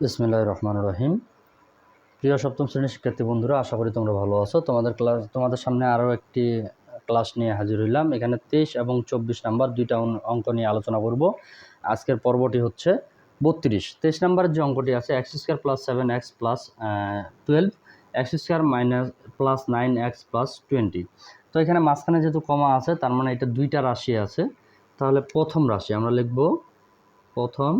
বিসমিল্লাহ রহমান রহিম। প্রিয় সপ্তম শ্রেণির শিক্ষার্থী বন্ধুরা, আশা করি তোমরা ভালো আছো। তোমাদের ক্লাস, তোমাদের সামনে আরও একটি ক্লাস নিয়ে হাজির হইলাম। এখানে তেইশ এবং চব্বিশ নাম্বার দুইটা অঙ্ক নিয়ে আলোচনা করব। আজকের পর্বটি হচ্ছে বত্রিশ। তেইশ নাম্বারের যে অঙ্কটি আছে, x square plus seven, x plus twelve, x square minus, plus nine, x plus twenty. তো এখানে মাঝখানে যেহেতু কমা আছে, তার মানে এটা দুইটা রাশি আছে। তাহলে প্রথম রাশি আমরা লিখব, প্রথম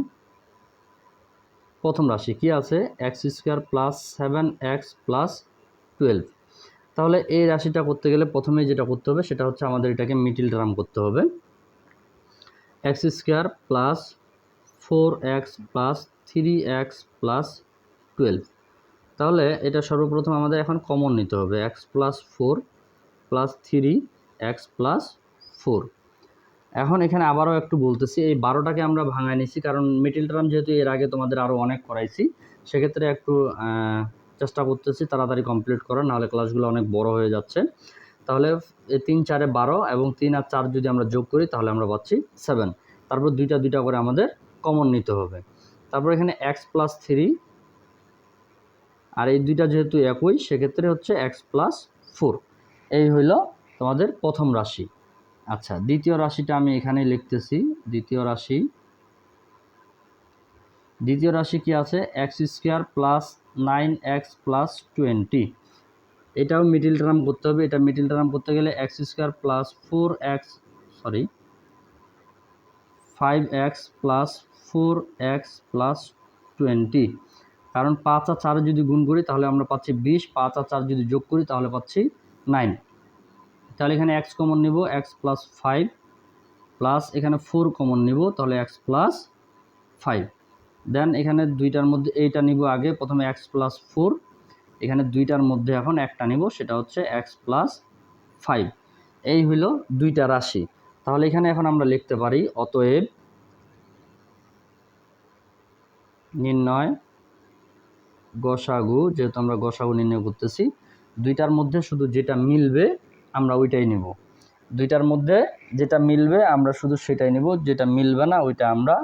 প্রথম রাশি কি আছে? X square plus seven x plus twelve তাহলে এই রাশিটা করতে গেলে প্রথমে যেটা করতে হবে, সেটা হচ্ছে আমাদের এটাকে মিডিল টার্ম করতে হবে। X square plus four x plus three x plus twelve তাহলে এটা সর্বপ্রথম আমাদের এখন কমন নিতে হবে। X plus four plus three x plus four এখন এখানে আবারও একটু বলতেছি, এই বারোটাকে আমরা ভাঙায় নিছি, কারণ মিডিল টার্ম যেহেতু এর আগে তোমাদের আরও অনেক করাইছি, সেক্ষেত্রে একটু চেষ্টা করতেছি তাড়াতাড়ি কমপ্লিট করার, নাহলে ক্লাসগুলো অনেক বড় হয়ে যাচ্ছে। তাহলে তিন চারে বারো এবং তিন আর চার যদি আমরা যোগ করি, তাহলে আমরা পাচ্ছি সেভেন তারপর দুইটা দুইটা করে আমাদের কমন নিতে হবে। তারপর এখানে এক্স প্লাস থ্রি আর এই দুইটা যেহেতু একই, সেক্ষেত্রে হচ্ছে এক্স প্লাস ফোর এই হইল তোমাদের প্রথম রাশি। আচ্ছা দ্বিতীয় রাশিটা আমি এখানে লিখতেছি। দ্বিতীয় রাশি। দ্বিতীয় রাশি কি আছে? X square plus nine x plus twenty. এটাও মিডিল টার্ম করতে হবে। এটা মিডিল টার্ম করতে গেলে x square plus four x sorry five x plus four x plus twenty. কারণ পাঁচ আর চারে যদি গুণ করি তাহলে আমরা পাচ্ছি বিশ, পাঁচ আর চার যদি যোগ করি তাহলে পাচ্ছি নাইন। তাহলে এখানে এক্স কমন নিব এক্স প্লাস ফাইভ প্লাস এখানে ফোর কমন নিব, তাহলে এক্স প্লাস ফাইভ দেন এখানে দুইটার মধ্যে এইটা নিব আগে, প্রথমে এক্স প্লাস ফোর এখানে দুইটার মধ্যে এখন একটা নিব, সেটা হচ্ছে এক্স প্লাস ফাইভ এই হইল দুইটা রাশি। তাহলে এখানে এখন আমরা লিখতে পারি, অতএব নির্ণয় গসাগু, যেহেতু আমরা গসাগু নির্ণয় করতেছি, দুইটার মধ্যে শুধু যেটা মিলবে আমরা ওইটাই নেব। দুইটার মধ্যে যেটা মিলবে আমরা শুধু সেটাই নেব, যেটা মিলবে না ওইটা আমরা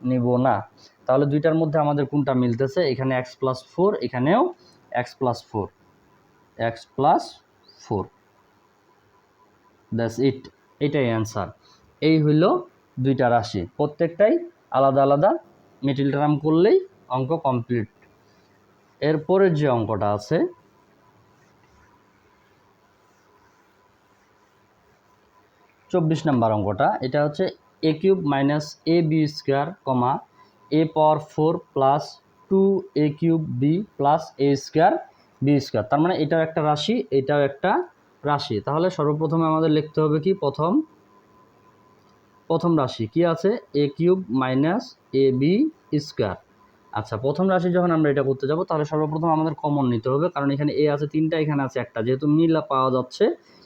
নিব না। তাহলে দুইটার মধ্যে আমাদের কোনটা মিলতেছে? এখানে এক্স প্লাস ফোর এখানেও x plus four x plus four that's it এটাই অ্যান্সার এই হইল দুইটা রাশি। প্রত্যেকটাই আলাদা আলাদা মিডিল টার্ম করলেই অঙ্ক কমপ্লিট এরপরের যে অঙ্কটা আছে চব্বিশ নাম্বার অঙ্কটা। এটা হচ্ছে a cube minus a b square comma a power four plus two a cube b plus a square b square. তার মানে এটাও একটা রাশি, এটাও একটা রাশি। তাহলে সর্বপ্রথমে আমাদের লিখতে হবে কি? প্রথম প্রথম রাশি কি আছে? A cube minus a b square. আচ্ছা প্রথম রাশি যখন আমরা এটা করতে যাব, তাহলে সর্বপ্রথম আমাদের কমন নিতে হবে, কারণ এখানে এ আছে, তিনটা, এখানে আছে একটা। যেহেতু মিল পাওয়া যাচ্ছে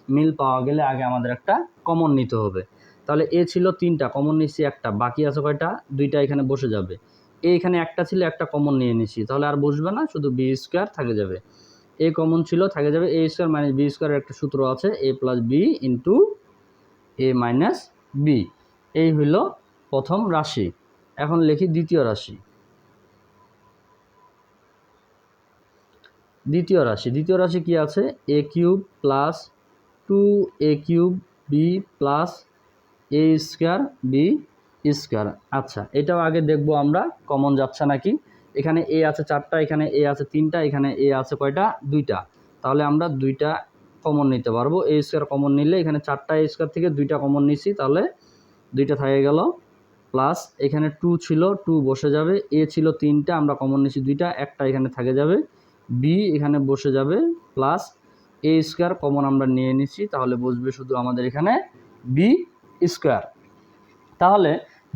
মিল পাওয়া গেলে আগে আমাদের একটা কমন নিতে হবে। তাহলে এ ছিল তিনটা কমন নিচ্ছি একটা, বাকি আছে কয়টা? দুইটা এখানে বসে যাবে। এ এখানে একটা ছিল, একটা কমন নিয়ে নিচ্ছি তাহলে আর বসবে না, শুধু বি স্কোয়ার থাকে যাবে। এ কমন ছিল, থাকে যাবে এ স্কোয়ার মাইনাস বি স্কোয়ারের একটা সূত্র আছে a plus b into a minus b এই হইল প্রথম রাশি। এখন লিখি দ্বিতীয় রাশি। দ্বিতীয় রাশি। দ্বিতীয় রাশি কি আছে? A cube plus two a cube b plus a square b square আচ্ছা এটাও আগে দেখব আমরা কমন যাচ্ছে নাকি? এখানে এ আছে চারটা, এখানে এ আছে তিনটা, এখানে এ আছে কয়টা? দুইটা। তাহলে আমরা দুইটা কমন নিতে পারব। এ স্কোয়ার কমন নিলে এখানে চারটা এ স্কোয়ার থেকে দুইটা কমন নিছি, তাহলে দুইটা থাকে গেল। প্লাস এখানে টু ছিল টু বসে যাবে। এ ছিল তিনটা, আমরা কমন নিছি দুইটা, একটা এখানে থাকে যাবে। বি এখানে বসে যাবে প্লাস এ স্কোয়ার কমন আমরা নিয়ে নিচ্ছি, তাহলে বসবে শুধু আমাদের এখানে বি স্কোয়ার তাহলে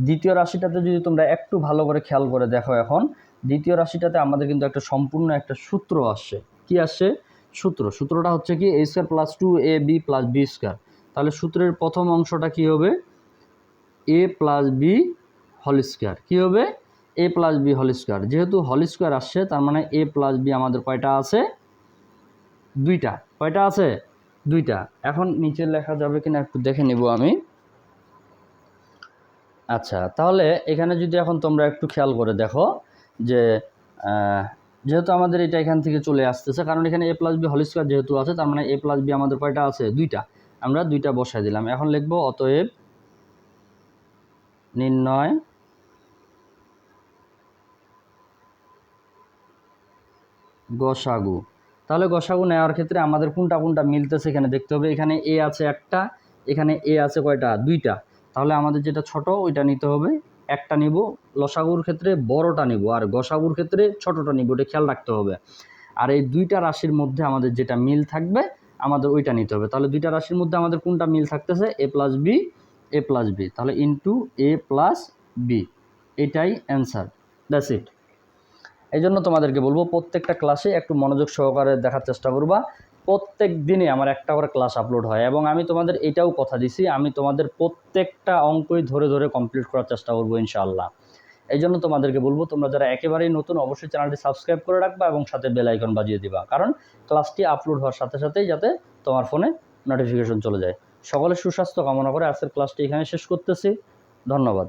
দ্বিতীয় রাশিটাতে যদি তোমরা একটু ভালো করে খেয়াল করে দেখো এখন, দ্বিতীয় রাশিটাতে আমাদের কিন্তু একটা সম্পূর্ণ একটা সূত্র আসছে। কি আসছে? সূত্র। সূত্রটা হচ্ছে কি a square plus two a b plus b square তাহলে সূত্রের প্রথম অংশটা কি হবে? A plus b whole square কী হবে? A plus b whole square যেহেতু হল স্কোয়ার আসছে, তার মানে এ প্লাস বি আমাদের কয়টা আছে? দুইটা। কয়টা আছে? দুইটা। এখন নিচে লেখা যাবে কিনা একটু দেখে নিব আমি। আচ্ছা তাহলে এখানে যদি এখন তোমরা একটু খেয়াল করে দেখো যে যেহেতু আমাদের এটা এখান থেকে চলে আসতেছে, কারণ এখানে a plus b whole square যেহেতু আছে, তার মানে এ প্লাস বি আমাদের কয়টা আছে? দুইটা। আমরা দুইটা বসাই দিলাম। এখন লিখব অতএব নির্ণয় গসাগু। তাহলে গসাগু নেওয়ার ক্ষেত্রে আমাদের কোনটা কোনটা মিলতেছে এখানে দেখতে হবে। এখানে এ আছে একটা, এখানে এ আছে কয়টা? দুইটা। তাহলে আমাদের যেটা ছোট, ওইটা নিতে হবে। একটা নিব লসাগুর ক্ষেত্রে বড়টা নিব, আর গসাগুর ক্ষেত্রে ছোটটা নিব ওটা খেয়াল রাখতে হবে। আর এই দুইটা রাশির মধ্যে আমাদের যেটা মিল থাকবে, আমাদের ওইটা নিতে হবে। তাহলে দুইটা রাশির মধ্যে আমাদের কোনটা মিল থাকতেছে? A plus b a plus b তাহলে ইন্টু এ প্লাস বি এটাই অ্যান্সার দ্যাটস ইট এই জন্য তোমাদেরকে বলব, প্রত্যেকটা ক্লাসে একটু মনোযোগ সহকারে দেখার চেষ্টা করবা। প্রত্যেক দিনে আমার একটা করে ক্লাস আপলোড হয় এবং আমি তোমাদের এটাও কথা দিছি, আমি তোমাদের প্রত্যেকটা অঙ্কই ধরে ধরে কমপ্লিট করার চেষ্টা করব ইনশাআল্লাহ। এই জন্য তোমাদেরকে বলব, তোমরা যারা একেবারেই নতুন, অবশ্যই চ্যানেলটি সাবস্ক্রাইব করে রাখবা এবং সাথে বেল আইকন বাজিয়ে দিবা। কারণ ক্লাসটি আপলোড হওয়ার সাথে সাথেই যাতে তোমার ফোনে নোটিফিকেশন চলে যায়। সকলের সুস্বাস্থ্য কামনা করে আজকের ক্লাসটি এখানে শেষ করতেছি। ধন্যবাদ।